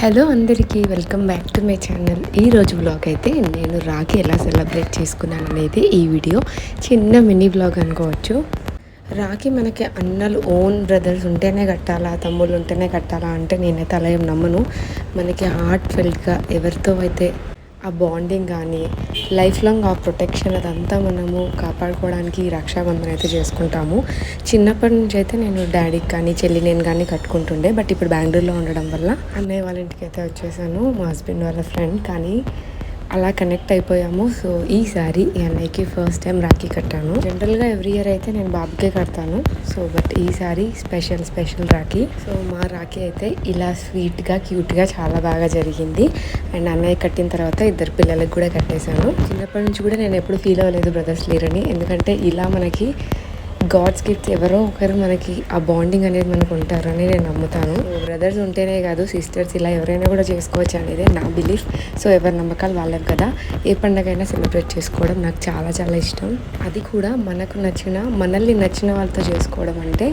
Hello అందరికీ welcome back to my channel. ఈరోజు blog అయితే నేను రాఖీ ఎలా సెలబ్రేట్ చేసుకున్నాను అనేది ఈ వీడియో చిన్న మినీ బ్లాగ్ అనుకోవచ్చు. రాఖీ మనకి అన్నలు ఓన్ బ్రదర్స్ ఉంటేనే కట్టాలా తమ్ముళ్ళు ఉంటేనే కట్టాలా అంటే నేనైతే అలా ఏం నమ్మను. మనకి హార్ట్ ఫెల్ట్గా ఎవరితో అయితే ఆ బాండింగ్ కానీ లైఫ్ లాంగ్ ఆ ప్రొటెక్షన్ అదంతా మనము కాపాడుకోవడానికి ఈ అయితే చేసుకుంటాము. చిన్నప్పటి నుంచి అయితే నేను డాడీకి కానీ చెల్లి నేను కానీ కట్టుకుంటుండే. బట్ ఇప్పుడు బెంగళూరులో ఉండడం వల్ల అన్నయ్య వాళ్ళ ఇంటికి అయితే వచ్చేసాను. మా హస్బెండ్ వాళ్ళ ఫ్రెండ్ కానీ అలా కనెక్ట్ అయిపోయాము. సో ఈసారి ఈ అన్నయ్యకి ఫస్ట్ టైం రాఖీ కట్టాను. జనరల్గా ఎవ్రీ ఇయర్ అయితే నేను బాబుకే కడతాను. సో బట్ ఈసారి స్పెషల్ స్పెషల్ రాఖీ. సో మా రాఖీ అయితే ఇలా స్వీట్గా క్యూట్గా చాలా బాగా జరిగింది. అండ్ అన్నయ్య కట్టిన తర్వాత ఇద్దరు పిల్లలకు కూడా కట్టేశాను. చిన్నప్పటి నుంచి కూడా నేను ఎప్పుడు ఫీల్ అవ్వలేదు బ్రదర్స్ లేరని. ఎందుకంటే ఇలా మనకి గాడ్స్ గిఫ్ట్స్ ఎవరో ఒకరు మనకి ఆ బాండింగ్ అనేది మనకు ఉంటారని నేను నమ్ముతాను. బ్రదర్స్ ఉంటేనే కాదు సిస్టర్స్ ఇలా ఎవరైనా కూడా చేసుకోవచ్చు అనేది నా బిలీఫ్ సో ఎవరి నమ్మకాలు వాళ్ళవి కదా. ఏ పండగైనా సెలబ్రేట్ చేసుకోవడం నాకు చాలా చాలా ఇష్టం. అది కూడా మనకు నచ్చిన మనల్ని నచ్చిన వాళ్ళతో చేసుకోవడం అంటే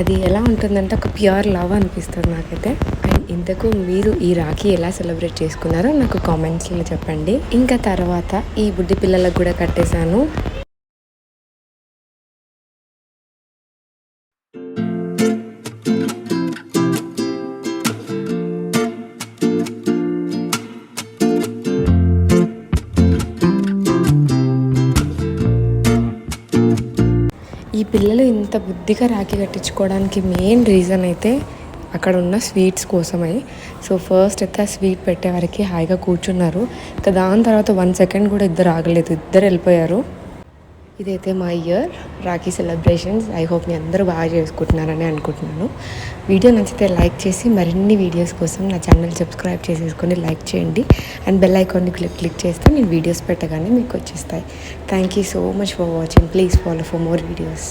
అది ఎలా ఉంటుందంటే ఒక ప్యూర్ లవ్ అనిపిస్తుంది నాకైతే. అండ్ ఇంతకు మీరు ఈ రాఖీ ఎలా సెలబ్రేట్ చేసుకున్నారో నాకు కామెంట్స్లో చెప్పండి. ఇంకా తర్వాత ఈ బుడ్డి పిల్లలకు కూడా కట్టేశాను. ఈ పిల్లలు ఇంత బుద్ధిగా రాఖీ కట్టించుకోవడానికి మెయిన్ రీజన్ అయితే అక్కడ ఉన్న స్వీట్స్ కోసమే. సో ఫస్ట్ అయితే ఆ స్వీట్ పెట్టే వరకు హాయిగా కూర్చున్నారు. ఇంకా దాని తర్వాత వన్ సెకండ్ కూడా ఇద్దరు ఆగలేదు. ఇద్దరు వెళ్ళిపోయారు. ఇదైతే మా year Rakhi celebrations. I hope మీ అందరూ బాగా చేసుకుంటున్నారని అనుకుంటున్నాను. వీడియో నచ్చితే లైక్ చేసి మరిన్ని వీడియోస్ కోసం నా ఛానల్ సబ్స్క్రైబ్ చేసేసుకొని లైక్ చేయండి. అండ్ బెల్ ఐకాన్ని క్లిక్ క్లిక్ చేస్తే నేను వీడియోస్ పెట్టగానే మీకు వచ్చేస్తాయి. Thank you so much for watching please follow for more videos